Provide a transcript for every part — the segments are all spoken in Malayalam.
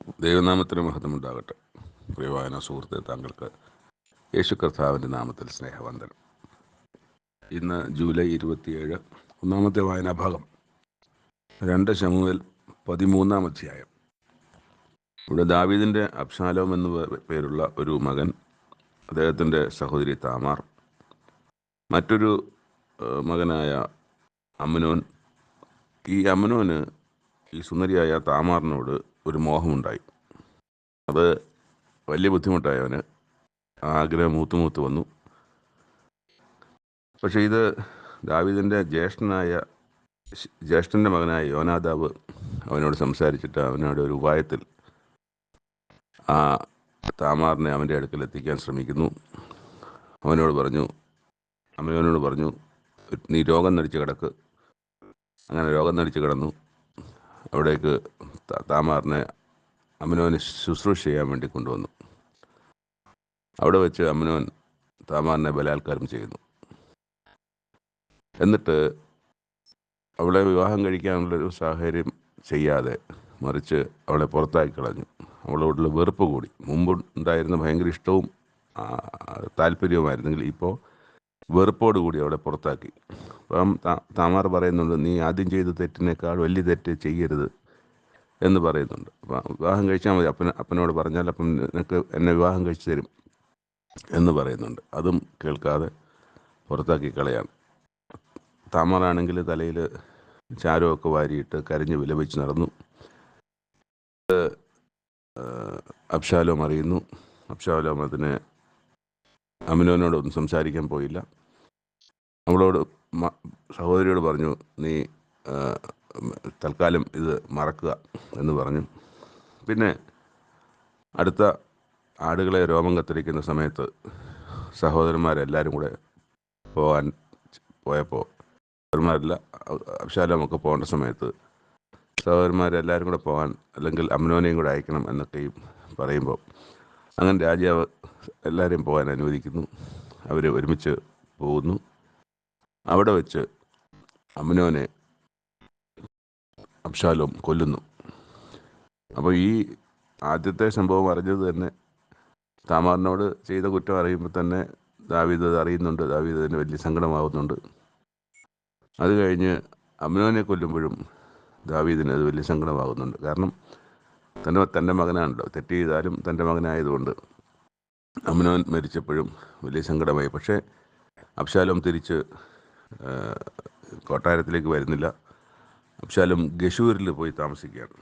ദൈവനാമത്തിന് മഹത്വമുണ്ടാകട്ടെ. പ്രിയവായന സുഹൃത്തെ താങ്കൾക്ക് യേശു കർത്താവിന്റെ നാമത്തിൽ സ്നേഹവന്ദനം. ഇന്ന് ജൂലൈ ഇരുപത്തിയേഴ് ഒന്നാമത്തെ വായനാഭാഗം. രണ്ട് ശമുവൽ പതിമൂന്നാം അധ്യായം. ഇവിടെ ദാവീദിന്റെ അബ്ഷാലോം എന്ന പേരുള്ള ഒരു മകൻ അദ്ദേഹത്തിന്റെ സഹോദരി താമാർ മറ്റൊരു മകനായ അമ്മനോൻ ഈ അമ്മനോന് ഈ സുന്ദരിയായ താമാറിനോട് ഒരു മോഹമുണ്ടായി. അത് വലിയ ബുദ്ധിമുട്ടായി അവന് ആഗ്രഹം മൂത്ത് മൂത്ത് വന്നു. പക്ഷേ ഇത് ദാവീദിന്റെ ജ്യേഷ്ഠനായ ജ്യേഷ്ഠന്റെ മകനായ യോനാദാവ് അവനോട് സംസാരിച്ചിട്ട് അവനോട് ഒരു ഉപായത്തിൽ ആ താമാറിനെ അവന്റെ അടുക്കൽ എത്തിക്കാൻ ശ്രമിക്കുന്നു. അവനോട് പറഞ്ഞു അമ്മയോനോട് പറഞ്ഞു നീ രോഗം നടിച്ച് കിടക്ക്. അങ്ങനെ രോഗം നടിച്ച് കിടന്നു. അവിടേക്ക് താമാറിനെ അമിനോൻ ശുശ്രൂഷ ചെയ്യാൻ വേണ്ടി കൊണ്ടുവന്നു. അവിടെ വെച്ച് അമിനോൻ താമാറിനെ ബലാത്കാരം ചെയ്യുന്നു. എന്നിട്ട് അവളെ വിവാഹം കഴിക്കാനുള്ളൊരു സാഹചര്യം ചെയ്യാതെ മറിച്ച് അവളെ പുറത്താക്കി കളഞ്ഞു. അവളോടുള്ള വെറുപ്പ് കൂടി. മുമ്പ് ഉണ്ടായിരുന്ന ഭയങ്കര ഇഷ്ടവും താല്പര്യവുമായിരുന്നെങ്കിൽ ഇപ്പോൾ വെറുപ്പോടുകൂടി അവളെ പുറത്താക്കി. അപ്പം താമാർ പറയുന്നുണ്ട് നീ ആദ്യം ചെയ്ത തെറ്റിനേക്കാൾ വലിയ തെറ്റ് ചെയ്യരുത്. എന്ന് പറയുന്നുണ്ട്. വിവാഹം കഴിച്ചാൽ മതി. അപ്പന അപ്പനോട് പറഞ്ഞാൽ അപ്പം നിനക്ക് എന്നെ വിവാഹം കഴിച്ചു തരും എന്ന് പറയുന്നുണ്ട്. അതും കേൾക്കാതെ പുറത്താക്കി കളയാണ്. താമറാണെങ്കിൽ തലയിൽ ചാരമൊക്കെ വാരിയിട്ട് കരഞ്ഞ് വിലപിച്ച് നടന്നു. അബ്ഷാലോം അറിയുന്നു. അബ്ഷാലോം അതിന് അമിനോനോടൊന്നും സംസാരിക്കാൻ പോയില്ല. അവളോട് സഹോദരിയോട് പറഞ്ഞു നീ തൽക്കാലം ഇത് മറക്കുക എന്ന് പറഞ്ഞു. പിന്നെ അടുത്ത ആടുകളെ രോമം കത്തിരിക്കുന്ന സമയത്ത് സഹോദരന്മാരെല്ലാവരും കൂടെ പോകാൻ പോയപ്പോൾ സഹോദരന്മാരല്ല അബ്ശാലോമൊക്കെ പോകേണ്ട സമയത്ത് സഹോദരന്മാരെല്ലാവരും കൂടെ പോകാൻ അല്ലെങ്കിൽ അമ്നോനെയും കൂടെ അയക്കണം എന്നൊക്കെയും പറയുമ്പോൾ അങ്ങനെ രാജാവ് എല്ലാവരെയും പോകാൻ അനുവദിക്കുന്നു. അവർ ഒരുമിച്ച് പോകുന്നു. അവിടെ വെച്ച് അമ്നോനെ അബ്ഷാലോം കൊല്ലുന്നു. അപ്പോൾ ഈ ആദ്യത്തെ സംഭവം അറിഞ്ഞത് തന്നെ താമാറിനോട് ചെയ്ത കുറ്റം അറിയുമ്പോൾ തന്നെ ദാവീദ് അറിയുന്നുണ്ട്. ദാവീദ് അതിന് വലിയ സങ്കടമാവുന്നുണ്ട്. അത് കഴിഞ്ഞ് അമ്നോനെ കൊല്ലുമ്പോഴും ദാവീദിന് അത് വലിയ സങ്കടമാകുന്നുണ്ട് കാരണം തന്റെ തന്റെ മകനാണല്ലോ. തെറ്റ് ചെയ്താലും തന്റെ മകനായതുകൊണ്ട് അമ്നോൻ മരിച്ചപ്പോഴും വലിയ സങ്കടമായി. പക്ഷേ അബ്ശാലോം തിരിച്ച് കൊട്ടാരത്തിലേക്ക് വരുന്നില്ല. അബ്ശാലോം ഗഷൂരിൽ പോയി താമസിക്കുകയാണ്.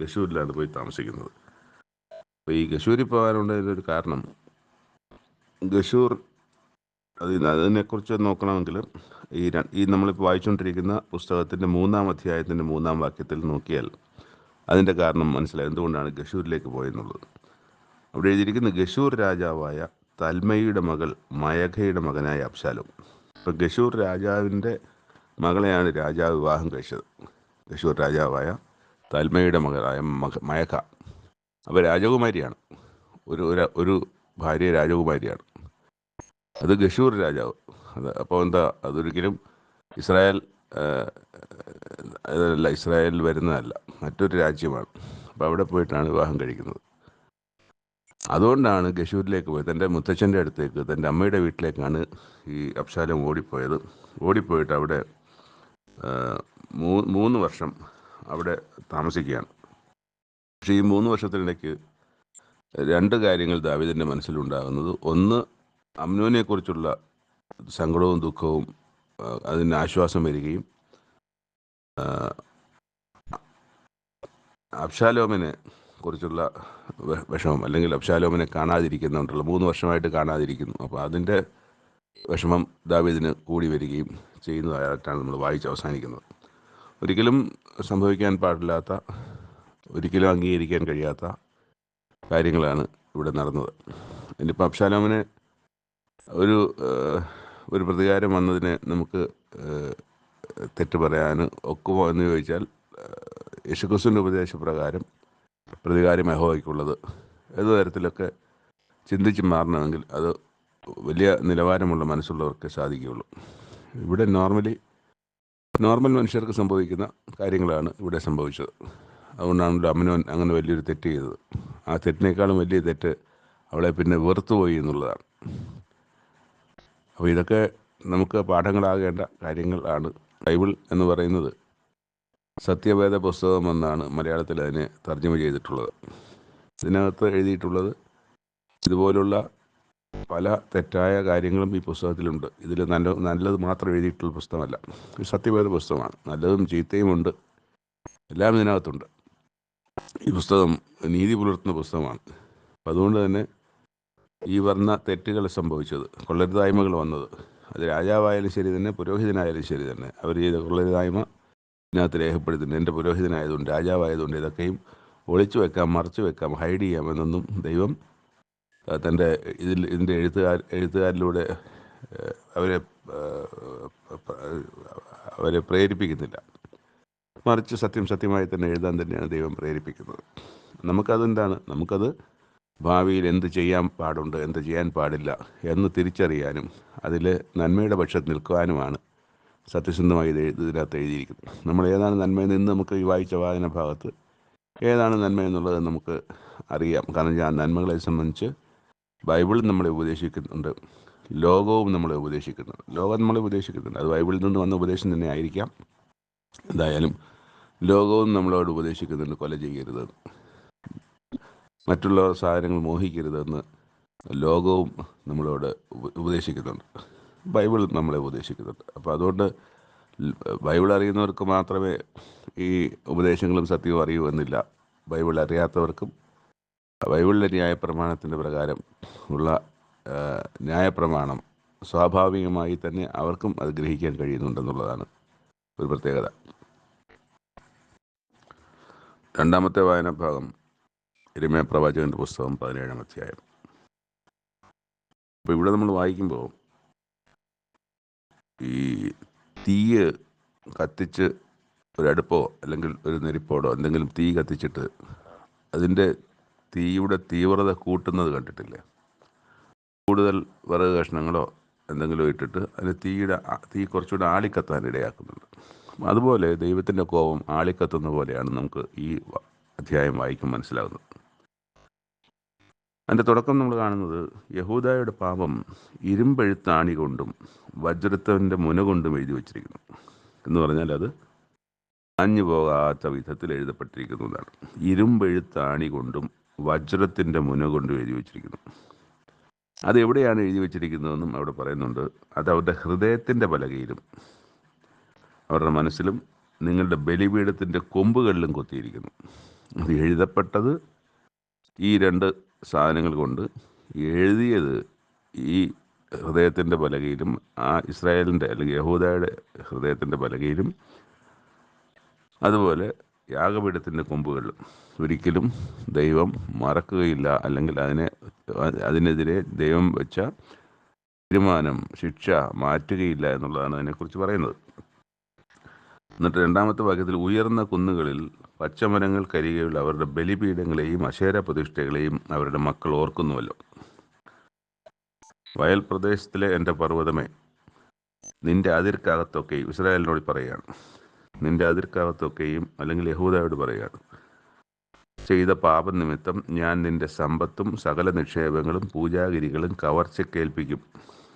ഗഷൂരിലാണ് പോയി താമസിക്കുന്നത്. അപ്പോൾ ഈ ഗഷൂരിൽ പോകാനുള്ളതിലൊരു കാരണം ഗഷൂർ അതിന് അതിനെക്കുറിച്ച് നോക്കണമെങ്കിൽ ഈ ഈ നമ്മളിപ്പോൾ വായിച്ചുകൊണ്ടിരിക്കുന്ന പുസ്തകത്തിന്റെ മൂന്നാം അധ്യായത്തിന്റെ മൂന്നാം വാക്യത്തിൽ നോക്കിയാൽ അതിന്റെ കാരണം മനസ്സിലായി. എന്തുകൊണ്ടാണ് ഗഷൂരിലേക്ക് പോയെന്നുള്ളത്? അവിടെ എഴുതിയിരിക്കുന്ന ഗഷൂർ രാജാവായ തൽമയുടെ മകൾ മയഖയുടെ മകനായ അബ്ശാലും ഇപ്പം ഗഷൂർ രാജാവിന്റെ മകളെയാണ് രാജാവ് വിവാഹം കഴിച്ചത്. തൃശ്ശൂർ രാജാവായ തൽമയുടെ മകളായ മക മയഖ അപ്പോൾ രാജകുമാരിയാണ്. ഒരു ഒരു- ഭാര്യ രാജകുമാരിയാണ്. അത് ഗഷൂർ രാജാവ്. അത് അപ്പോൾ എന്താ അതൊരിക്കലും ഇസ്രായേൽ അതല്ല ഇസ്രായേലിൽ വരുന്നതല്ല. മറ്റൊരു രാജ്യമാണ്. അപ്പോൾ അവിടെ പോയിട്ടാണ് വിവാഹം കഴിക്കുന്നത്. അതുകൊണ്ടാണ് ഗഷൂരിലേക്ക് പോയത്. തന്റെ മുത്തച്ഛന്റെ അടുത്തേക്ക് തന്റെ അമ്മയുടെ വീട്ടിലേക്കാണ് ഈ അബ്ശാലം ഓടിപ്പോയത്. ഓടിപ്പോയിട്ട് അവിടെ മൂന്ന് വർഷം അവിടെ താമസിക്കുകയാണ്. പക്ഷേ ഈ മൂന്ന് വർഷത്തിനിടയ്ക്ക് രണ്ട് കാര്യങ്ങൾ ദാവീദിന്റെ മനസ്സിലുണ്ടാകുന്നത്. ഒന്ന് അമ്നോനെക്കുറിച്ചുള്ള സങ്കടവും ദുഃഖവും അതിന് ആശ്വാസം വരികയും അബ്ഷാലോമിനെ കുറിച്ചുള്ള വിഷമം അല്ലെങ്കിൽ അബ്ഷാലോമിനെ കാണാതിരിക്കുന്നുണ്ടല്ലോ മൂന്ന് വർഷമായിട്ട് കാണാതിരിക്കുന്നു. അപ്പോൾ അതിന്റെ വിഷമം ദാവീദിന് കൂടി വരികയും ചെയ്യുന്നതായിട്ടാണ് നമ്മൾ വായിച്ച് അവസാനിക്കുന്നത്. ഒരിക്കലും സംഭവിക്കാൻ പാടില്ലാത്ത ഒരിക്കലും അംഗീകരിക്കാൻ കഴിയാത്ത കാര്യങ്ങളാണ് ഇവിടെ നടന്നത്. ഇനിയിപ്പോൾ അബ്ഷാലോമിന് ഒരു ഒരു പ്രതികാരം വന്നതിനെ നമുക്ക് തെറ്റ് പറയാൻ ഒക്കുമോ എന്ന് ചോദിച്ചാൽ യേശുക്രിസ്തുവിന്റെ ഉപദേശപ്രകാരം പ്രതികാരം അഹോയ്ക്കുള്ളത് ഏത് തരത്തിലൊക്കെ ചിന്തിച്ച് മാറണമെങ്കിൽ അത് വലിയ നിലവാരമുള്ള മനസ്സുള്ളവർക്ക് സാധിക്കുകയുള്ളൂ. ഇവിടെ നോർമലി നോർമൽ മനുഷ്യർക്ക് സംഭവിക്കുന്ന കാര്യങ്ങളാണ് ഇവിടെ സംഭവിച്ചത്. അതുകൊണ്ടാണല്ലോ അമ്മനോൻ അങ്ങനെ വലിയൊരു തെറ്റ് ചെയ്തത്. ആ തെറ്റിനേക്കാളും വലിയ തെറ്റ് അവളെ പിന്നെ വെറുത്തുപോയി എന്നുള്ളതാണ്. അപ്പോൾ ഇതൊക്കെ നമുക്ക് പാഠങ്ങളാകേണ്ട കാര്യങ്ങളാണ് ബൈബിൾ എന്ന് പറയുന്നത് സത്യവേദ പുസ്തകം എന്നാണ് മലയാളത്തിൽ അതിനെ തർജമ ചെയ്തിട്ടുള്ളത്. ഇതിനകത്ത് എഴുതിയിട്ടുള്ളത് ഇതുപോലുള്ള പല തെറ്റായ കാര്യങ്ങളും ഈ പുസ്തകത്തിലുണ്ട്. ഇതിൽ നല്ല നല്ലത് മാത്രം എഴുതിയിട്ടുള്ള പുസ്തകമല്ല. ഇത് സത്യവേദ പുസ്തകമാണ്. നല്ലതും ചീത്തയും ഉണ്ട്. എല്ലാം ഇതിനകത്തുണ്ട്. ഈ പുസ്തകം നീതി പുലർത്തുന്ന പുസ്തകമാണ്. അപ്പം അതുകൊണ്ട് തന്നെ ഈ വർണ തെറ്റുകൾ സംഭവിച്ചത് കൊള്ളരുതായ്മകൾ വന്നത് അത് രാജാവായാലും ശരി തന്നെ പുരോഹിതനായാലും ശരി തന്നെ അവർ ചെയ്ത കൊള്ളരുതായ്മ ഇതിനകത്ത് രേഖപ്പെടുത്തുന്നു. എന്റെ പുരോഹിതനായതുകൊണ്ട് രാജാവായതുകൊണ്ട് ഇതൊക്കെയും ഒളിച്ചു വെക്കാം മറച്ചു വെക്കാം ഹൈഡ് ചെയ്യാം എന്നൊന്നും ദൈവം തന്റെ ഇതിൽ ഇതിന്റെ എഴുത്തുകാർ എഴുത്തുകാരിലൂടെ അവരെ അവരെ പ്രേരിപ്പിക്കുന്നില്ല. മറിച്ച് സത്യം സത്യമായി തന്നെ എഴുതാൻ തന്നെയാണ് ദൈവം പ്രേരിപ്പിക്കുന്നത്. നമുക്കതെന്താണ്? നമുക്കത് ഭാവിയിൽ എന്ത് ചെയ്യാൻ പാടുണ്ട് എന്ത് ചെയ്യാൻ പാടില്ല എന്ന് തിരിച്ചറിയാനും അതിൽ നന്മയുടെ പക്ഷത്ത് നിൽക്കുവാനുമാണ് സത്യസന്ധമായി ഇത് ഇതിനകത്ത് എഴുതിയിരിക്കുന്നത്. നമ്മൾ ഏതാണ് നന്മയെന്ന് ഇന്ന് നമുക്ക് ഈ വായിച്ച വായന ഭാഗത്ത് ഏതാണ് നന്മ എന്നുള്ളത് നമുക്ക് അറിയാം. കാരണം ആ നന്മകളെ സംബന്ധിച്ച് ബൈബിൾ നമ്മളെ ഉപദേശിക്കുന്നുണ്ട്. ലോകവും നമ്മളെ ഉപദേശിക്കുന്നുണ്ട്. ലോകം നമ്മളെ ഉപദേശിക്കുന്നുണ്ട്. അത് ബൈബിളിൽ നിന്ന് വന്ന ഉപദേശം തന്നെ ആയിരിക്കാം. എന്തായാലും ലോകവും നമ്മളോട് ഉപദേശിക്കുന്നുണ്ട്. കൊല ചെയ്യരുത്. മറ്റുള്ള സാധനങ്ങൾ മോഹിക്കരുതെന്ന് ലോകവും നമ്മളോട് ഉപ- ഉപദേശിക്കുന്നുണ്ട്. ബൈബിൾ നമ്മളെ ഉപദേശിക്കുന്നുണ്ട്. അപ്പോൾ അതുകൊണ്ട് ബൈബിൾ അറിയുന്നവർക്ക് മാത്രമേ ഈ ഉപദേശങ്ങളും സത്യവും അറിയൂ എന്നില്ല. ബൈബിൾ അറിയാത്തവർക്കും ബൈബിളിലെ ന്യായപ്രമാണത്തിന്റെ പ്രകാരം ഉള്ള ന്യായ ന്യായപ്രമാണം സ്വാഭാവികമായി തന്നെ അവർക്കും അത് ഗ്രഹിക്കാൻ കഴിയുന്നുണ്ടെന്നുള്ളതാണ് ഒരു പ്രത്യേകത. രണ്ടാമത്തെ വായന ഭാഗം ഇരിമയ പ്രവാചകന്റെ പുസ്തകം പതിനേഴാം അധ്യായം. അപ്പോൾ ഇവിടെ നമ്മൾ വായിക്കുമ്പോൾ ഈ തീയ് കത്തിച്ച് ഒരടുപ്പോ അല്ലെങ്കിൽ ഒരു നെരിപ്പോടോ എന്തെങ്കിലും തീ കത്തിച്ചിട്ട് അതിന്റെ തീയുടെ തീവ്രത കൂട്ടുന്നത് കണ്ടിട്ടില്ലേ? കൂടുതൽ വിറക് കഷ്ണങ്ങളോ എന്തെങ്കിലും ഇട്ടിട്ട് അതിന് തീയുടെ തീ കുറച്ചുകൂടെ ആളിക്കത്താൻ ഇടയാക്കുന്നുണ്ട്. അതുപോലെ ദൈവത്തിന്റെ കോപം ആളിക്കത്തുന്ന പോലെയാണ് നമുക്ക് ഈ അധ്യായം വായിക്കും മനസ്സിലാകുന്നത്. അതിന്റെ തുടക്കം നമ്മൾ കാണുന്നത് യഹൂദായുടെ പാപം ഇരുമ്പെഴുത്താണി കൊണ്ടും വജ്രത്തിന്റെ മുന കൊണ്ടും എഴുതി വച്ചിരിക്കുന്നു. എന്ന് പറഞ്ഞാൽ അത് അഞ്ഞു പോകാത്ത വിധത്തിൽ എഴുതപ്പെട്ടിരിക്കുന്നതാണ്. ഇരുമ്പെഴുത്താണി കൊണ്ടും വജ്രത്തിന്റെ മുന കൊണ്ട് എഴുതി വച്ചിരിക്കുന്നു. അത് എവിടെയാണ് എഴുതി വച്ചിരിക്കുന്നതെന്നും അവിടെ പറയുന്നുണ്ട്. അത് അവരുടെ ഹൃദയത്തിന്റെ പലകയിലും അവരുടെ മനസ്സിലും നിങ്ങളുടെ ബലിപീഠത്തിന്റെ കൊമ്പുകളിലും കൊത്തിയിരിക്കുന്നു. അത് എഴുതപ്പെട്ടത് ഈ രണ്ട് സാധനങ്ങൾ കൊണ്ട് എഴുതിയത് ഈ ഹൃദയത്തിന്റെ പലകയിലും ആ ഇസ്രായേലിന്റെ അല്ലെങ്കിൽ യഹൂദയുടെ ഹൃദയത്തിന്റെ പലകയിലും. അതുപോലെ യാഗപീഠത്തിന്റെ കൊമ്പുകൾ. ഒരിക്കലും ദൈവം മറക്കുകയില്ല. അല്ലെങ്കിൽ അതിനെ അതിനെതിരെ ദൈവം വെച്ച തീരുമാനം ശിക്ഷ മാറ്റുകയില്ല എന്നുള്ളതാണ് അതിനെക്കുറിച്ച് പറയുന്നത്. എന്നിട്ട് രണ്ടാമത്തെ വാക്യത്തിൽ ഉയർന്ന കുന്നുകളിൽ പച്ചമരങ്ങൾ കരികയുള്ള അവരുടെ ബലിപീഠങ്ങളെയും അശേര പ്രതിഷ്ഠകളെയും അവരുടെ മക്കൾ ഓർക്കുന്നുവല്ലോ. വയൽ പ്രദേശത്തിലെ എന്റെ പർവതമേ നിന്റെ അതിർക്കകത്തൊക്കെ ഇസ്രായേലിനോട് പറയുകയാണ്. നിന്റെ അതിർക്കകത്തൊക്കെയും അല്ലെങ്കിൽ യഹൂദയോട് പറയുകയാണ് ചെയ്ത പാപനിമിത്തം ഞാൻ നിന്റെ സമ്പത്തും സകല നിക്ഷേപങ്ങളും പൂജാഗിരികളും കവർച്ചക്കേൽപ്പിക്കും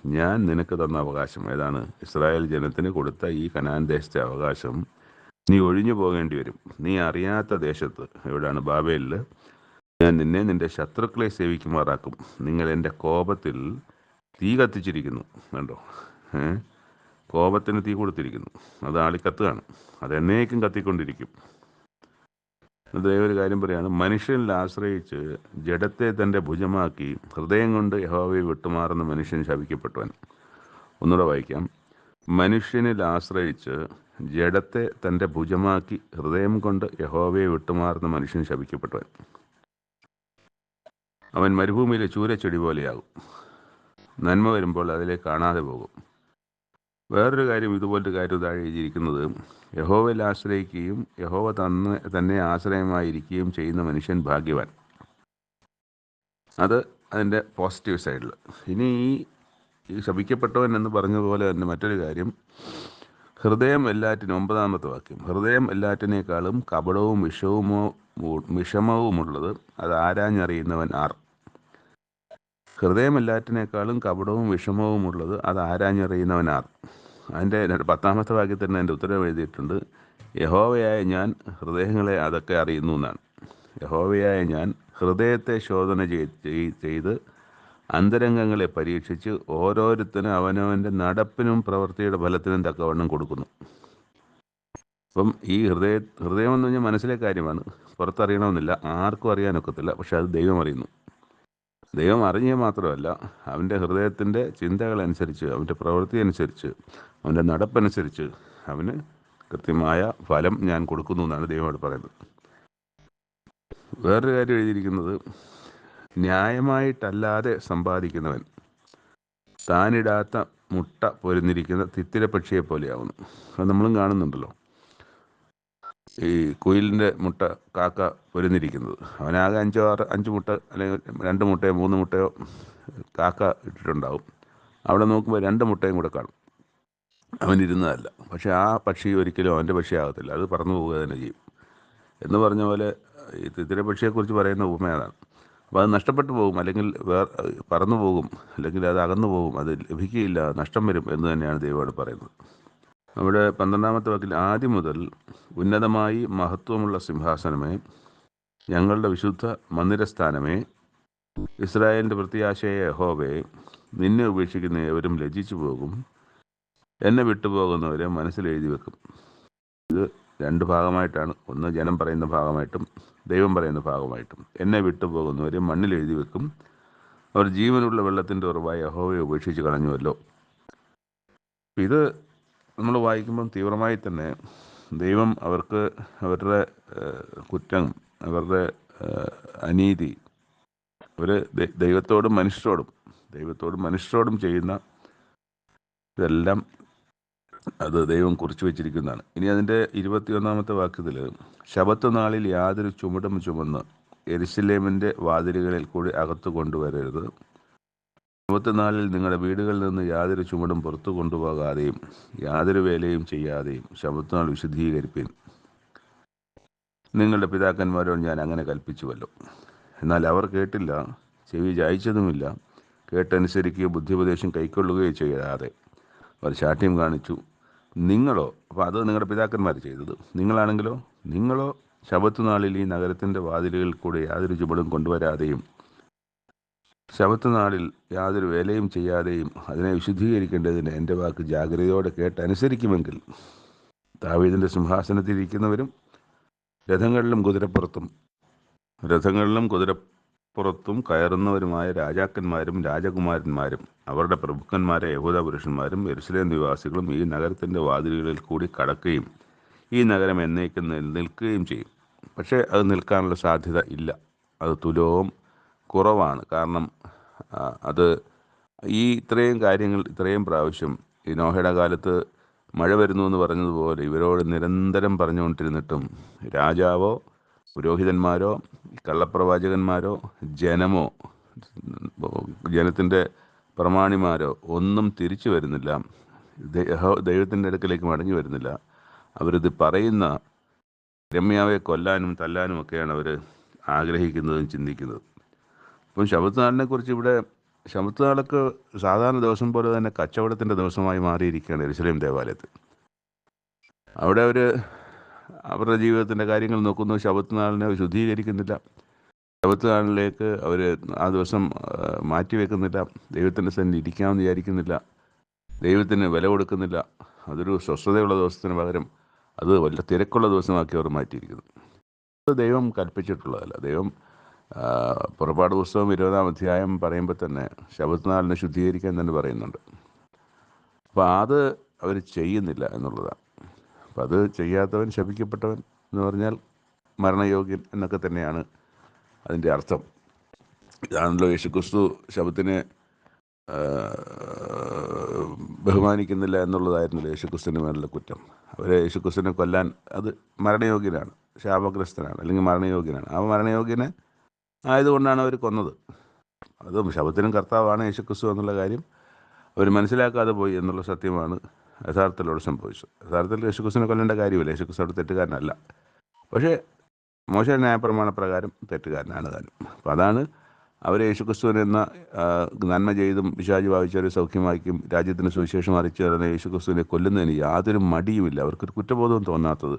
ഞാൻ നിനക്ക് തന്ന അവകാശം ഏതാണ്? ഇസ്രായേൽ ജനത്തിന് കൊടുത്ത ഈ കനാൻ ദേശത്തെ അവകാശം നീ ഒഴിഞ്ഞു പോകേണ്ടി വരും. നീ അറിയാത്ത ദേശത്ത് എവിടെയാണ് ബാബേലിൽ ഞാൻ നിന്നെ നിന്റെ ശത്രുക്കളെ സേവിക്കുമാറാക്കും. നിങ്ങൾ എന്റെ കോപത്തിൽ തീ കത്തിച്ചിരിക്കുന്നു. കണ്ടോ? ഏ? കോപത്തിന് തീ കൊടുത്തിരിക്കുന്നു. അത് ആളിക്കത്തുകയാണ്. അത് എന്നേക്കും കത്തിക്കൊണ്ടിരിക്കും. ദൈവം ഒരു കാര്യം പറയാണ് മനുഷ്യനിൽ ആശ്രയിച്ച് ജഡത്തെ തന്റെ ഭുജമാക്കി ഹൃദയം കൊണ്ട് യഹോവയെ വിട്ടുമാറുന്ന മനുഷ്യൻ ശപിക്കപ്പെട്ടവൻ. ഒന്നുകൂടെ വായിക്കാം. മനുഷ്യനിൽ ആശ്രയിച്ച് ജഡത്തെ തന്റെ ഭുജമാക്കി ഹൃദയം കൊണ്ട് യഹോവയെ വിട്ടുമാറുന്ന മനുഷ്യൻ ശപിക്കപ്പെട്ടവൻ. അവൻ മരുഭൂമിയിലെ ചൂരച്ചെടി പോലെയാകും. നന്മ വരുമ്പോൾ അതിലെ കാണാതെ പോകും. വേറൊരു കാര്യം ഇതുപോലത്തെ കാര്യം താഴെ എഴുതിയിരിക്കുന്നത്. യഹോവയിൽ ആശ്രയിക്കുകയും യഹോവ തന്നെ തന്നെ ആശ്രയമായിരിക്കുകയും ചെയ്യുന്ന മനുഷ്യൻ ഭാഗ്യവാൻ. അത് അതിന്റെ പോസിറ്റീവ് സൈഡിൽ ഇനി ഈ ശപിക്കപ്പെട്ടവൻ എന്ന് പറഞ്ഞതുപോലെ തന്നെ മറ്റൊരു കാര്യം. ഹൃദയം എല്ലാറ്റിനും ഒമ്പതാമത്തെ വാക്യം. ഹൃദയം എല്ലാറ്റിനേക്കാളും കപടവും വിഷവുമോ വിഷമവുമുള്ളത് അത് ആരാഞ്ഞറിയുന്നവൻ ആർ. ഹൃദയം എല്ലാറ്റിനേക്കാളും കപടവും വിഷമവുമുള്ളത് അത് ആരാഞ്ഞറിയുന്നവൻ ആർ. അതിന്റെ പത്താമത്തെ വാക്യത്തിൽ തന്നെ എന്റെ ഉത്തരവ് എഴുതിയിട്ടുണ്ട്. യഹോവയായ ഞാൻ ഹൃദയങ്ങളെ അതൊക്കെ അറിയുന്നു എന്നാണ്. യഹോവയായ ഞാൻ ഹൃദയത്തെ ശോധന ചെയ്- ചെയ്- ചെയ്ത് അന്തരംഗങ്ങളെ പരീക്ഷിച്ച് ഓരോരുത്തരും അവനവന്റെ നടപ്പിനും പ്രവൃത്തിയുടെ ഫലത്തിനും തക്കവണ്ണം കൊടുക്കുന്നു. അപ്പം ഈ ഹൃദയ ഹൃദയം എന്ന് പറഞ്ഞാൽ മനസ്സിലെ കാര്യമാണ്. പുറത്തറിയണമെന്നില്ല ആർക്കും അറിയാനൊക്കത്തില്ല പക്ഷെ അത് ദൈവം അറിയുന്നു. ദൈവം അറിഞ്ഞ മാത്രമല്ല അവന്റെ ഹൃദയത്തിന്റെ ചിന്തകളനുസരിച്ച് അവന്റെ പ്രവൃത്തി അനുസരിച്ച് അവന്റെ നടപ്പനുസരിച്ച് അവന് കൃത്യമായ ഫലം ഞാൻ കൊടുക്കുന്നു എന്നാണ് ദൈവം പറയുന്നത്. വേറൊരു കാര്യം എഴുതിയിരിക്കുന്നത് ന്യായമായിട്ടല്ലാതെ സമ്പാദിക്കുന്നവൻ താനിടാത്ത മുട്ട പൊരുന്നിരിക്കുന്ന തിത്തിരപക്ഷിയെ പോലെയാവുന്നു അത് നമ്മളും കാണുന്നുണ്ടല്ലോ. ഈ കുയിലിന്റെ മുട്ട കാക്ക പൊരുന്നിരിക്കുന്നത് അവനാകെ അഞ്ചോ ആറ് അഞ്ച് മുട്ട അല്ലെങ്കിൽ രണ്ട് മുട്ടയോ മൂന്ന് മുട്ടയോ കാക്ക ഇട്ടിട്ടുണ്ടാവും. അവിടെ നോക്കുമ്പോൾ രണ്ട് മുട്ടയും കൂടെ കാണും. അവനിരുന്നതല്ല. പക്ഷേ ആ പക്ഷി ഒരിക്കലും അവന്റെ പക്ഷിയാകത്തില്ല. അത് പറന്നു പോവുക തന്നെ ചെയ്യും. എന്ന് പറഞ്ഞ പോലെ ഈ തിത്തിരപക്ഷിയെക്കുറിച്ച് പറയുന്ന ഉപമ അതാണ്. അപ്പോൾ അത് നഷ്ടപ്പെട്ടു പോകും. അല്ലെങ്കിൽ വേർ പറന്നു പോകും. അല്ലെങ്കിൽ അത് അകന്നു പോകും. അത് ലഭിക്കുകയില്ല. നഷ്ടം വരും എന്ന് തന്നെയാണ് ദൈവമാണ് പറയുന്നത്. അവിടെ പന്ത്രണ്ടാമത്തെ വാക്കിൽ ആദ്യം മുതൽ ഉന്നതമായി മഹത്വമുള്ള സിംഹാസനമേ ഞങ്ങളുടെ വിശുദ്ധ മന്ദിരസ്ഥാനമേ ഇസ്രായേലിന്റെ പ്രത്യാശയെ യഹോവേ നിന്നെ ഉപേക്ഷിക്കുന്ന ഏവരും ലജിച്ചു പോകും എന്നെ വിട്ടുപോകുന്നവരെ മനസ്സിൽ എഴുതി വെക്കും. ഇത് രണ്ട് ഭാഗമായിട്ടാണ്. ഒന്ന് ജനം പറയുന്ന ഭാഗമായിട്ടും ദൈവം പറയുന്ന ഭാഗമായിട്ടും. എന്നെ വിട്ടുപോകുന്നവരെ മണ്ണിൽ എഴുതി വെക്കും. അവർ ജീവനുള്ള വെള്ളത്തിന്റെ ഉറവായി അഹോവയെ ഉപേക്ഷിച്ച് കളഞ്ഞുവല്ലോ. ഇത് നമ്മൾ വായിക്കുമ്പം തീവ്രമായി തന്നെ ദൈവം അവർക്ക് അവരുടെ കുറ്റം അവരുടെ അനീതി അവർ ദൈവത്തോടും മനുഷ്യരോടും ദൈവത്തോടും മനുഷ്യരോടും ചെയ്യുന്ന ഇതെല്ലാം അത് ദൈവം കുറിച്ചു വെച്ചിരിക്കുന്നതാണ്. ഇനി അതിന്റെ ഇരുപത്തിയൊന്നാമത്തെ വാക്യത്തിൽ ശബത്ത് നാളിൽ യാതൊരു ചുമടും ചുമന്ന് എരിശിലേമിന്റെ വാതിലുകളിൽ കൂടി അകത്ത് കൊണ്ടുവരരുത്. ശബത്ത് നാളിൽ നിങ്ങളുടെ വീടുകളിൽ നിന്ന് യാതൊരു ചുമടും പുറത്തു കൊണ്ടുപോകാതെയും യാതൊരു വേലയും ചെയ്യാതെയും ശബത്ത് നാൾ വിശുദ്ധീകരിപ്പീൻ. നിങ്ങളുടെ പിതാക്കന്മാരോട് ഞാൻ അങ്ങനെ കൽപ്പിച്ചുവല്ലോ. എന്നാൽ അവർ കേട്ടില്ല ചെവി ചായച്ചതുമില്ല കേട്ടനുസരിക്കുകയോ ബുദ്ധിപദേശം കൈക്കൊള്ളുകയോ ചെയ്യാതെ. അവർ ശാഠ്യം കാണിച്ചു നിങ്ങളോ? അപ്പോൾ അത് നിങ്ങളുടെ പിതാക്കന്മാർ ചെയ്തത്. നിങ്ങളാണെങ്കിലോ? നിങ്ങളോ ശബത്തുനാളിൽ ഈ നഗരത്തിന്റെ വാതിലുകളിൽ കൂടെ യാതൊരു ചുമടും കൊണ്ടുവരാതെയും ശബത്ത് നാളിൽ യാതൊരു വേലയും ചെയ്യാതെയും അതിനെ വിശുദ്ധീകരിക്കേണ്ടതിന് എന്റെ വാക്ക് ജാഗ്രതയോടെ കേട്ടനുസരിക്കുമെങ്കിൽ ദാവീദിന്റെ സിംഹാസനത്തിൽ ഇരിക്കുന്നവരും രഥങ്ങളിലും കുതിരപ്പുറത്തും രഥങ്ങളിലും കുതിരപ്പുറത്തും കയറുന്നവരുമായ രാജാക്കന്മാരും രാജകുമാരന്മാരും അവരുടെ പ്രഭുക്കന്മാരെ യഹൂദ പുരുഷന്മാരും എരുസലേം നിവാസികളും ഈ നഗരത്തിന്റെ വാതിലുകളിൽ കൂടി കടക്കുകയും ഈ നഗരം എന്നേക്കും നിൽക്കുകയും ചെയ്യും. പക്ഷേ അത് നിൽക്കാനുള്ള സാധ്യത ഇല്ല. അത് തുലവും കുറവാണ്. കാരണം അത് ഈ ഇത്രയും കാര്യങ്ങൾ ഇത്രയും പ്രാവശ്യം ഈ നോഹയുടെ കാലത്ത് മഴ വരുന്നു എന്ന് പറഞ്ഞതുപോലെ ഇവരോട് നിരന്തരം പറഞ്ഞുകൊണ്ടിരുന്നിട്ടും രാജാവോ പുരോഹിതന്മാരോ കള്ളപ്രവാചകന്മാരോ ജനമോ ജനത്തിന്റെ പ്രമാണിമാരോ ഒന്നും തിരിച്ചു വരുന്നില്ല. ദൈവത്തിന്റെ അടുക്കലേക്ക് മടങ്ങി വരുന്നില്ല. അവരിത് പറയുന്ന രമ്യാവെ കൊല്ലാനും തല്ലാനും ഒക്കെയാണ് അവർ ആഗ്രഹിക്കുന്നതും ചിന്തിക്കുന്നതും. അപ്പം ശബത്തുനാളിനെ കുറിച്ച് ഇവിടെ ശബത്തുനാളൊക്കെ സാധാരണ ദിവസം പോലെ തന്നെ കച്ചവടത്തിന്റെ ദിവസമായി മാറിയിരിക്കുകയാണ് എരുസലേം ദേവാലയത്തിൽ. അവിടെ അവർ അവരുടെ ജീവിതത്തിന്റെ കാര്യങ്ങൾ നോക്കുന്നു. ശബത്തുനാളിനെ ശുദ്ധീകരിക്കുന്നില്ല. ശബത്തുനാളിലേക്ക് അവർ ആ ദിവസം മാറ്റിവെക്കുന്നില്ല. ദൈവത്തിന്റെ സന്നിധി ഇരിക്കാമെന്ന് വിചാരിക്കുന്നില്ല. ദൈവത്തിന് വില കൊടുക്കുന്നില്ല. അതൊരു സ്വസ്ഥതയുള്ള ദിവസത്തിന് പകരം അത് വല്ല തിരക്കുള്ള ദിവസമാക്കി അവർ മാറ്റിയിരിക്കുന്നു. ദൈവം കൽപ്പിച്ചിട്ടുള്ളതല്ല. ദൈവം പുറപ്പാട് പുസ്തകം ഇരുപതാം അധ്യായം പറയുമ്പോൾ തന്നെ ശബത്നാളിനെ ശുദ്ധീകരിക്കാൻ തന്നെ പറയുന്നുണ്ട്. അപ്പോൾ അത് അവർ ചെയ്യുന്നില്ല എന്നുള്ളതാണ് അപ്പം അത് ചെയ്യാത്തവൻ ശപിക്കപ്പെട്ടവൻ എന്ന് പറഞ്ഞാൽ മരണയോഗ്യൻ എന്നൊക്കെ തന്നെയാണ് അതിന്റെ അർത്ഥം. ഇതാണല്ലോ യേശുക്രിസ്തു ശബത്തിനെ ബഹുമാനിക്കുന്നില്ല എന്നുള്ളതായിരുന്നല്ലോ യേശുക്രിസ്തുവിന്റെ മേലുള്ള കുറ്റം. അവരെ യേശുക്രിസ്തുവിനെ കൊല്ലാൻ അത് മരണയോഗ്യനാണ് ശാപഗ്രസ്തനാണ് അല്ലെങ്കിൽ മരണയോഗ്യനാണ്. ആ മരണയോഗ്യനെ ആയതുകൊണ്ടാണ് അവർ കൊന്നത്. അതും ശബത്തിനും കർത്താവാണ് യേശുക്രിസ്തു എന്നുള്ള കാര്യം അവർ മനസ്സിലാക്കാതെ പോയി എന്നുള്ള സത്യമാണ് യഥാർത്ഥത്തിലൂടെ സംഭവിച്ചത്. യഥാർത്ഥത്തിൽ യേശുക്രിസ്തുവിനെ കൊല്ലേണ്ട കാര്യമില്ല. യേശുക്രിസ്തു അവിടെ തെറ്റുകാരനല്ല. പക്ഷേ മോശ ന്യായപ്രമാണ പ്രകാരം തെറ്റുകാരനാണ് താനും. അപ്പോൾ അതാണ് അവർ യേശുക്രിസ്തുവിനെ എന്ന നന്മ ചെയ്തും പിശാജ് വായിച്ചവരെ സൗഖ്യമാക്കിയും രാജ്യത്തിന് സുവിശേഷം അറിയിച്ചു തരുന്ന യേശുക്രിസ്തുവിനെ കൊല്ലുന്നതിന് യാതൊരു മടിയുമില്ല. അവർക്കൊരു കുറ്റബോധവും തോന്നാത്തത്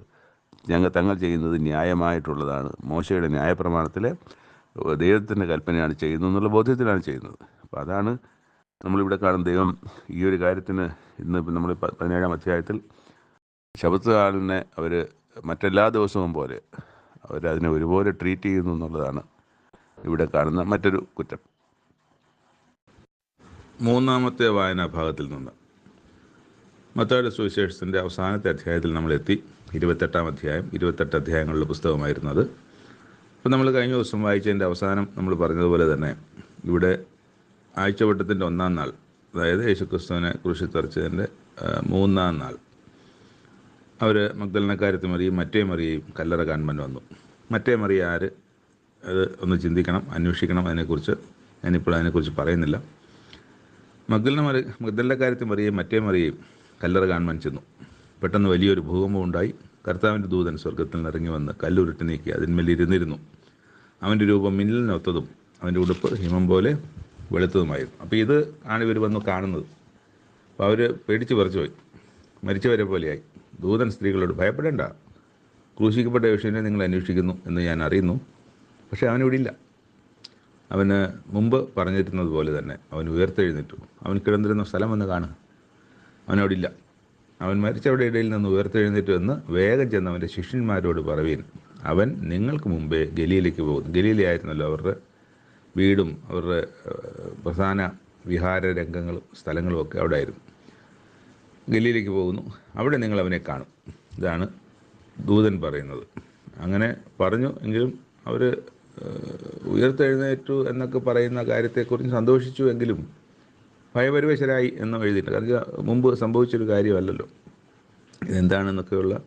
ഞങ്ങൾ തങ്ങൾ ചെയ്യുന്നത് ന്യായമായിട്ടുള്ളതാണ്. മോശയുടെ ന്യായപ്രമാണത്തിലെ ദൈവത്തിന്റെ കൽപ്പനയാണ് ചെയ്യുന്നത് എന്നുള്ള ബോധ്യത്തിലാണ് ചെയ്യുന്നത്. അപ്പോൾ അതാണ് നമ്മളിവിടെ കാണുന്ന ദൈവം ഈ ഒരു കാര്യത്തിന് ഇന്ന് നമ്മൾ പതിനേഴാം അധ്യായത്തിൽ ശബത്തുകാലിനെ അവർ മറ്റെല്ലാ ദിവസവും പോലെ അവരതിനെ ഒരുപോലെ ട്രീറ്റ് ചെയ്യുന്നു എന്നുള്ളതാണ് ഇവിടെ കാണുന്ന മറ്റൊരു കുറ്റം. മൂന്നാമത്തെ വായനാ ഭാഗത്തിൽ നിന്ന് മത്തായുടെ സുവിശേഷത്തിന്റെ അവസാനത്തെ അധ്യായത്തിൽ നമ്മളെത്തി. ഇരുപത്തെട്ടാം അധ്യായം ഇരുപത്തെട്ട് അധ്യായങ്ങളുടെ പുസ്തകമായിരുന്നത് അപ്പോൾ നമ്മൾ കഴിഞ്ഞ ദിവസം വായിച്ചതിന്റെ അവസാനം നമ്മൾ പറഞ്ഞതുപോലെ തന്നെ ഇവിടെ ആഴ്ചവട്ടത്തിന്റെ ഒന്നാം നാൾ അതായത് യേശുക്രിസ്തുവിനെ കുറിച്ച് തറച്ചതിന്റെ മൂന്നാം നാൾ. അവർ മക്ദലിനക്കാരത്തി മറിയും മറ്റേ മറിയും കല്ലറ കാണുവാൻ വന്നു. മറ്റേ മറിയ ആര്? അത് ഒന്ന് ചിന്തിക്കണം അന്വേഷിക്കണം അതിനെക്കുറിച്ച്. ഞാനിപ്പോൾ അതിനെക്കുറിച്ച് പറയുന്നില്ല. മഗ്ദലിന മറി മഗ്ദലിന്റെ കാര്യത്തിൽ മറിയും മറ്റേ മറിയും കല്ലറ കാണുവാൻ ചെന്നു. പെട്ടെന്ന് വലിയൊരു ഭൂകമ്പം ഉണ്ടായി. കർത്താവിന്റെ ദൂതൻ സ്വർഗത്തിൽ നിന്ന് ഇറങ്ങി വന്ന് കല്ലുരുട്ടി നീക്കി അതിന്മേൽ ഇരുന്നിരുന്നു. അവന്റെ രൂപം മിന്നലിനൊത്തതും അവന്റെ ഉടുപ്പ് ഹിമം പോലെ വെളുത്തതുമായിരുന്നു. അപ്പോൾ ഇത് ആണ് ഇവർ വന്ന് കാണുന്നത്. അപ്പോൾ അവർ പേടിച്ച് പറിച്ചു പോയി. മരിച്ചവരെ പോലെയായി. ദൂതൻ സ്ത്രീകളോട് ഭയപ്പെടേണ്ട. ക്രൂശിക്കപ്പെട്ട യേശുവിനെ നിങ്ങൾ അന്വേഷിക്കുന്നു എന്ന് ഞാൻ അറിയുന്നു. പക്ഷേ അവനിവിടെ ഇല്ല. അവന് മുമ്പ് പറഞ്ഞിരുന്നത് പോലെ തന്നെ അവൻ ഉയർത്തെഴുന്നേറ്റു. അവൻ കിടന്നിരുന്ന സ്ഥലം വന്ന് കാണുക. അവനവിടെ ഇല്ല. അവൻ മരിച്ചവരുടെ ഇടയിൽ നിന്ന് ഉയർത്തെഴുന്നേറ്റ് വന്ന് വേഗം ചെന്ന് അവന്റെ ശിഷ്യന്മാരോട് പറവീൻ അവൻ നിങ്ങൾക്ക് മുമ്പേ ഗലിയിലേക്ക് പോകുന്നു. ഗലീലയായിരുന്നല്ലോ അവരുടെ വീടും അവരുടെ പ്രധാന വിഹാര രംഗങ്ങളും സ്ഥലങ്ങളും ഒക്കെ അവിടെ ആയിരുന്നു ഗലിയിലേക്ക് പോകുന്നു. അവിടെ നിങ്ങൾ അവനെ കാണും. ഇതാണ് ദൂതൻ പറയുന്നത്. അങ്ങനെ പറഞ്ഞു എങ്കിലും അവർ ഉയർത്തെഴുന്നേറ്റു എന്നൊക്കെ പറയുന്ന കാര്യത്തെക്കുറിച്ച് സന്തോഷിച്ചു എങ്കിലും ഭയപരിവശരായി എന്ന് എഴുതിയിട്ടുണ്ട്. കാരണം മുമ്പ് സംഭവിച്ചൊരു കാര്യമല്ലല്ലോ. ഇതെന്താണെന്നൊക്കെയുള്ള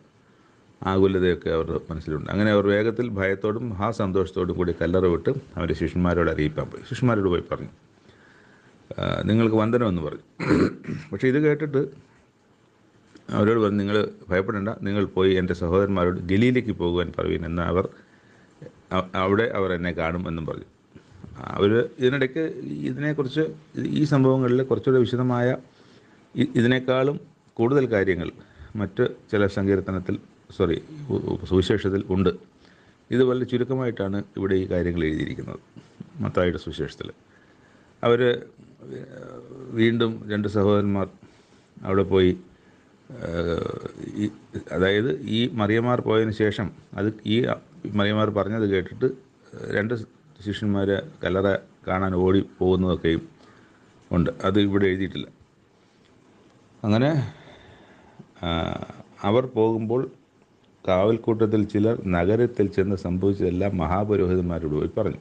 ആകുലതയൊക്കെ അവരുടെ മനസ്സിലുണ്ട്. അങ്ങനെ അവർ വേഗത്തിൽ ഭയത്തോടും ആ സന്തോഷത്തോടും കൂടി കല്ലറ വിട്ട് അവർ ശിഷ്യന്മാരോട് അറിയിക്കാൻ പോയി. ശിഷ്യന്മാരോട് പോയി പറഞ്ഞു. "ആ, നിങ്ങൾക്ക് വന്ദനമെന്ന് പറഞ്ഞു. പക്ഷേ ഇത് കേട്ടിട്ട് അവരോട് പറഞ്ഞു നിങ്ങൾ ഭയപ്പെടേണ്ട. നിങ്ങൾ പോയി എന്റെ സഹോദരന്മാരോട് ഗലീലേക്ക് പോകുവാൻ പറയുവിൻ എന്ന് അവർ അവിടെ അവർ എന്നെ കാണും എന്നും പറഞ്ഞു. അവർ ഇതിനിടയ്ക്ക് ഇതിനെക്കുറിച്ച് ഈ സംഭവങ്ങളിൽ കുറച്ചുകൂടെ വിശദമായ ഇതിനേക്കാളും കൂടുതൽ കാര്യങ്ങൾ മറ്റ് ചില സങ്കീർത്തനത്തിൽ സോറി സുവിശേഷത്തിൽ ഉണ്ട്. ഇത് വളരെ ചുരുക്കമായിട്ടാണ് ഇവിടെ ഈ കാര്യങ്ങൾ എഴുതിയിരിക്കുന്നത് മത്തായിയുടെ സുവിശേഷത്തിൽ അവർ വീണ്ടും രണ്ട് സഹോദരന്മാർ അവിടെ പോയി അതായത് ഈ മറിയമാർ പോയതിന് ശേഷം അത് ഈ മറിയമാർ പറഞ്ഞത് കേട്ടിട്ട് രണ്ട് ശിഷ്യന്മാർ കല്ലറ കാണാൻ ഓടി പോകുന്നതൊക്കെയും ഉണ്ട്. അത് ഇവിടെ എഴുതിയിട്ടില്ല. അങ്ങനെ അവർ പോകുമ്പോൾ കാവൽക്കൂട്ടത്തിൽ ചിലർ നഗരത്തിൽ ചെന്ന് സംഭവിച്ചതെല്ലാം മഹാപുരോഹിതന്മാരോട് പോയി പറഞ്ഞു.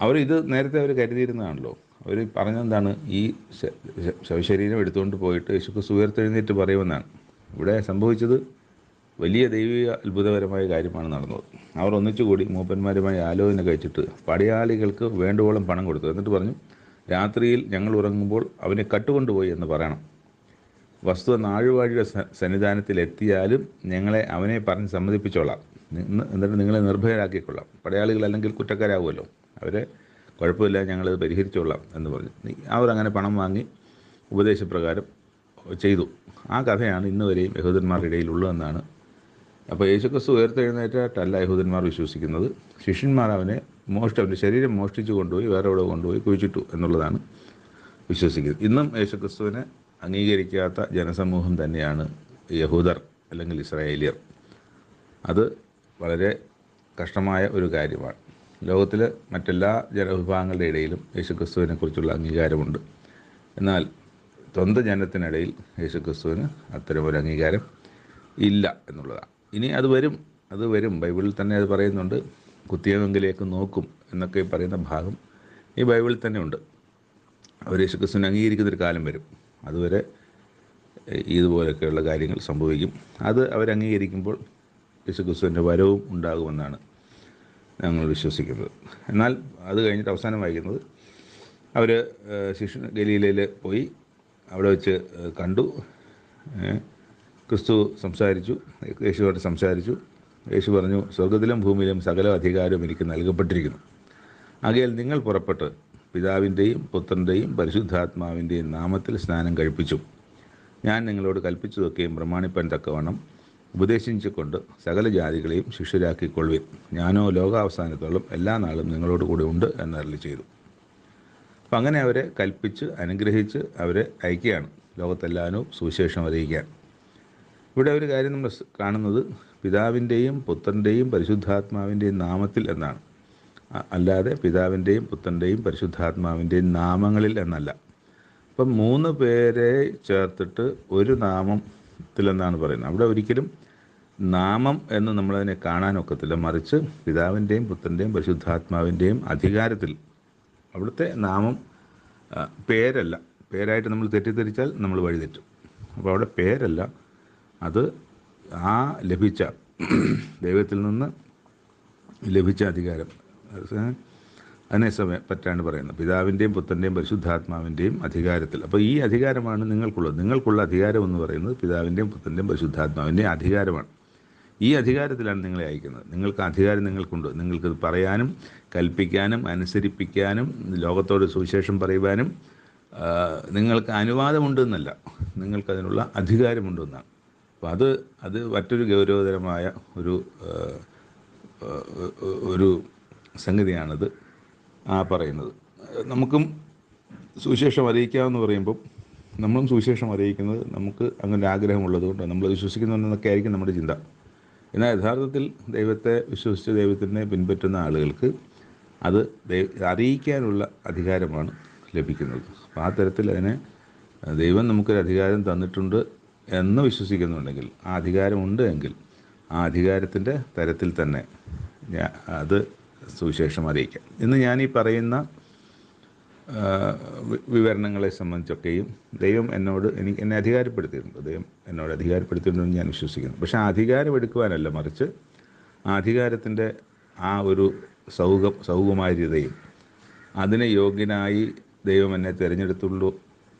അവർ ഇത് നേരത്തെ അവർ കരുതിയിരുന്നതാണല്ലോ. അവർ പറഞ്ഞെന്താണ് ഈ ശവശരീരം എടുത്തുകൊണ്ട് പോയിട്ട് യേശുക്രിസ്തു ഉയർത്തെഴുന്നേറ്റ് പറയുമെന്നാണ്. ഇവിടെ സംഭവിച്ചത് വലിയ ദൈവിക അത്ഭുതകരമായ കാര്യമാണ് നടന്നത്. അവർ ഒന്നിച്ചുകൂടി മൂപ്പന്മാരുമായി ആലോചന കഴിച്ചിട്ട് പടയാളികൾക്ക് വേണ്ടുവോളം പണം കൊടുത്തു. എന്നിട്ട് പറഞ്ഞു രാത്രിയിൽ ഞങ്ങൾ ഉറങ്ങുമ്പോൾ അവനെ കട്ടുകൊണ്ടുപോയി എന്ന് പറയണം. വസ്തു നാഴുവാഴിയുടെ സന്നിധാനത്തിലെത്തിയാലും ഞങ്ങളെ അവനെ പറഞ്ഞ് സമ്മതിപ്പിച്ചോളാം. എന്നിട്ട് നിങ്ങളെ നിർഭയരാക്കിക്കൊള്ളാം. പടയാളികൾ അല്ലെങ്കിൽ കുറ്റക്കാരാകുമല്ലോ അവരെ കുഴപ്പമില്ല ഞങ്ങളത് പരിഹരിച്ചോളാം എന്ന് പറഞ്ഞു. നീ- അവർ അങ്ങനെ പണം വാങ്ങി ഉപദേശപ്രകാരം ചെയ്തു. ആ കഥയാണ് ഇന്നുവരെയും യഹൂദന്മാരുടെ ഇടയിൽ ഉള്ളതെന്നാണ് അപ്പോൾ യേശുക്രിസ്തു ഉയർത്തെഴുന്നേറ്റായിട്ടല്ല യഹൂദന്മാർ വിശ്വസിക്കുന്നത് ശിഷ്യന്മാർ അവനെ മോഷ്ട അവന്റെ ശരീരം മോഷ്ടിച്ചു കൊണ്ടുപോയി വേറെ എവിടെ കൊണ്ടുപോയി കുഴിച്ചിട്ടു എന്നുള്ളതാണ് വിശ്വസിക്കുന്നത്. ഇന്നും യേശുക്രിസ്തുവിനെ അംഗീകരിക്കാത്ത ജനസമൂഹം തന്നെയാണ് യഹൂദർ അല്ലെങ്കിൽ ഇസ്രായേലിയർ. അത് വളരെ കഷ്ടമായ ഒരു കാര്യമാണ്. ലോകത്തിലെ മറ്റെല്ലാ ജനവിഭാഗങ്ങളുടെ ഇടയിലും യേശുക്രിസ്തുവിനെ കുറിച്ചുള്ള അംഗീകാരമുണ്ട്. എന്നാൽ സ്വന്തം ജനത്തിനിടയിൽ യേശുക്രിസ്തുവിന് അത്തരമൊരു അംഗീകാരം ഇല്ല എന്നുള്ളതാണ്. ഇനി അത് വരും അത് വരും. ബൈബിളിൽ തന്നെ അത് പറയുന്നുണ്ട്. കുത്തിയവെങ്കിലേക്ക് നോക്കും എന്നൊക്കെ പറയുന്ന ഭാഗം ഈ ബൈബിളിൽ തന്നെ ഉണ്ട്. അവർ യേശുക്രിസ്തുവിനെ അംഗീകരിക്കുന്നൊരു കാലം വരും. അതുവരെ ഇതുപോലെയൊക്കെയുള്ള കാര്യങ്ങൾ സംഭവിക്കും. അത് അവരംഗീകരിക്കുമ്പോൾ യേശുക്രിസ്തുവിന്റെ വരവും ഉണ്ടാകുമെന്നാണ് ഞങ്ങൾ വിശ്വസിക്കുന്നത്. എന്നാൽ അത് കഴിഞ്ഞിട്ട് അവസാനം വായിക്കുന്നത് അവർ ശിഷ്യൻ ഗലീലയിൽ പോയി അവിടെ വെച്ച് കണ്ടു. ക്രിസ്തു സംസാരിച്ചു യേശുവായിട്ട് സംസാരിച്ചു. യേശു പറഞ്ഞു സ്വർഗത്തിലും ഭൂമിയിലും സകല അധികാരവും എനിക്ക് നൽകപ്പെട്ടിരിക്കുന്നു. ആകയാൽ നിങ്ങൾ പുറപ്പെട്ട് പിതാവിന്റെയും പുത്രന്റെയും പരിശുദ്ധാത്മാവിന്റെയും നാമത്തിൽ സ്നാനം കഴിപ്പിച്ചു. ഞാൻ നിങ്ങളോട് കൽപ്പിച്ചതൊക്കെയും പ്രമാണിപ്പാൻ തക്കവണ്ണം ഉപദേശിച്ചുകൊണ്ട് സകല ജാതികളെയും ശിഷ്യരാക്കിക്കൊള്ളുവിൻ. ഞാനോ ലോകാവസാനത്തോളം എല്ലാ നാളും നിങ്ങളോട് കൂടെ ഉണ്ട് എന്നരളി ചെയ്തു. അപ്പം അങ്ങനെ അവരെ കൽപ്പിച്ച് അനുഗ്രഹിച്ച് അവരെ അയക്കുകയാണ്. ലോകത്തെല്ലാവരും സുവിശേഷം അറിയിക്കാൻ. ഇവിടെ ഒരു കാര്യം നമ്മൾ കാണുന്നത് പിതാവിന്റെയും പുത്രന്റെയും പരിശുദ്ധാത്മാവിന്റെയും നാമത്തിൽ എന്നാണ്. അല്ലാതെ പിതാവിന്റെയും പുത്രന്റെയും പരിശുദ്ധാത്മാവിന്റെയും നാമങ്ങളിൽ എന്നല്ല. അപ്പം മൂന്ന് പേരെ ചേർത്തിട്ട് ഒരു നാമത്തിലെന്നാണ് പറയുന്നത്. അവിടെ ഒരിക്കലും നാമം എന്ന് നമ്മളതിനെ കാണാനൊക്കത്തില്ല മറിച്ച് പിതാവിന്റെയും പുത്രന്റെയും പരിശുദ്ധാത്മാവിന്റെയും അധികാരത്തിൽ അവിടുത്തെ നാമം പേരല്ല. പേരായിട്ട് നമ്മൾ തെറ്റിദ്ധരിച്ചാൽ നമ്മൾ വഴിതെറ്റും. അപ്പോൾ അവിടെ പേരല്ല അത് ആ ലഭിച്ച ദൈവത്തിൽ നിന്ന് ലഭിച്ച അധികാരം. അത് അതിനെ സമയം പറ്റാണ് പറയുന്നത് പിതാവിന്റെയും പുത്രന്റെയും പരിശുദ്ധാത്മാവിന്റെയും അധികാരത്തിൽ. അപ്പോൾ ഈ അധികാരമാണ് നിങ്ങൾക്കുള്ളത്. നിങ്ങൾക്കുള്ള അധികാരം എന്ന് പറയുന്നത് പിതാവിന്റെയും പുത്രന്റെയും പരിശുദ്ധാത്മാവിന്റെയും അധികാരമാണ്. ഈ അധികാരത്തിലാണ് നിങ്ങളെ അയക്കുന്നത്. നിങ്ങൾക്ക് അധികാരം നിങ്ങൾക്കുണ്ട്. നിങ്ങൾക്കത് പറയാനും കൽപ്പിക്കാനും അനുസരിപ്പിക്കാനും ലോകത്തോട് സുവിശേഷം പറയുവാനും നിങ്ങൾക്ക് അനുവാദമുണ്ടെന്നല്ല. നിങ്ങൾക്കതിനുള്ള അധികാരമുണ്ടെന്നാണ്. അപ്പോൾ അത് അത് മറ്റൊരു ഗൗരവതരമായ ഒരു ഒരു സംഗതിയാണത് ആ പറയുന്നത്. നമുക്കും സുവിശേഷം അറിയിക്കാമെന്ന് പറയുമ്പം നമ്മളും സുവിശേഷം അറിയിക്കുന്നത് നമുക്ക് അങ്ങനെ ആഗ്രഹമുള്ളത് കൊണ്ട് നമ്മൾ വിശ്വസിക്കുന്നുണ്ടെന്നൊക്കെ ആയിരിക്കും നമ്മുടെ ചിന്ത. എന്നാൽ യഥാർത്ഥത്തിൽ ദൈവത്തെ വിശ്വസിച്ച് ദൈവത്തിനെ പിൻപറ്റുന്ന ആളുകൾക്ക് അത് അറിയിക്കാനുള്ള അധികാരമാണ് ലഭിക്കുന്നത്. അപ്പോൾ ആ തരത്തിൽ അതിനെ ദൈവം നമുക്കൊരു അധികാരം തന്നിട്ടുണ്ട് എന്ന് വിശ്വസിക്കുന്നുണ്ടെങ്കിൽ ആ അധികാരമുണ്ട് എങ്കിൽ ആ അധികാരത്തിന്റെ തരത്തിൽ തന്നെ അത് സുവിശേഷം അറിയിക്കാം. ഇന്ന് ഞാൻ ഈ പറയുന്ന വിവരണങ്ങളെ സംബന്ധിച്ചൊക്കെയും ദൈവം എന്നോട് എനിക്ക് എന്നെ അധികാരപ്പെടുത്തിയിട്ടുണ്ട്. ദൈവം എന്നോട് അധികാരപ്പെടുത്തിയിട്ടുണ്ടെന്ന് ഞാൻ വിശ്വസിക്കുന്നു. പക്ഷേ ആ അധികാരം എടുക്കുവാനല്ല മറിച്ച് ആ അധികാരത്തിന്റെ ആ ഒരു സൗഖ സൗകുമാര്യതയും അതിനെ യോഗ്യനായി ദൈവം എന്നെ തിരഞ്ഞെടുത്തുള്ളൂ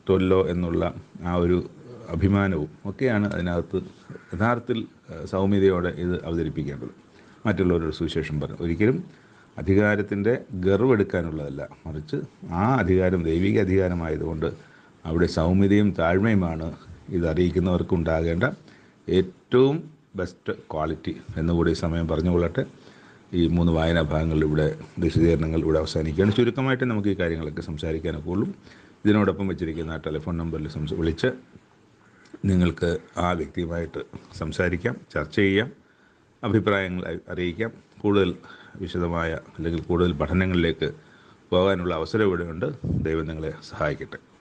തൊല്ലോ എന്നുള്ള ആ ഒരു അഭിമാനവും ഒക്കെയാണ് അതിനകത്ത് യഥാർത്ഥത്തിൽ സൗമ്യതയോടെ ഇത് അവതരിപ്പിക്കേണ്ടത്. മറ്റുള്ളവരുടെ സുവിശേഷം പറഞ്ഞു. ഒരിക്കലും അധികാരത്തിന്റെ ഗർവെടുക്കാനുള്ളതല്ല. മറിച്ച് ആ അധികാരം ദൈവിക അധികാരമായതുകൊണ്ട് അവിടെ സൗമ്യതയും താഴ്മയുമാണ് ഇത് ഏറ്റവും ബെസ്റ്റ് ക്വാളിറ്റി എന്നുകൂടി സമയം പറഞ്ഞുകൊള്ളട്ടെ ഈ മൂന്ന് വായനാ ഭാഗങ്ങളിൽ ഇവിടെ വിശദീകരണങ്ങൾ ഇവിടെ അവസാനിക്കുകയാണ്. ചുരുക്കമായിട്ട് നമുക്ക് ഈ കാര്യങ്ങളൊക്കെ സംസാരിക്കാനൊക്കെ ഉള്ളൂ. ഇതിനോടൊപ്പം വെച്ചിരിക്കുന്ന ടെലിഫോൺ നമ്പറിൽ വിളിച്ച് നിങ്ങൾക്ക് ആ വ്യക്തിയുമായിട്ട് സംസാരിക്കാം ചർച്ച ചെയ്യാം അഭിപ്രായങ്ങൾ അറിയിക്കാം. കൂടുതൽ വിശദമായ അല്ലെങ്കിൽ കൂടുതൽ പഠനങ്ങളിലേക്ക് പോകാനുള്ള അവസരം ഇവിടെയുണ്ട്. ദൈവം നിങ്ങളെ സഹായിക്കട്ടെ.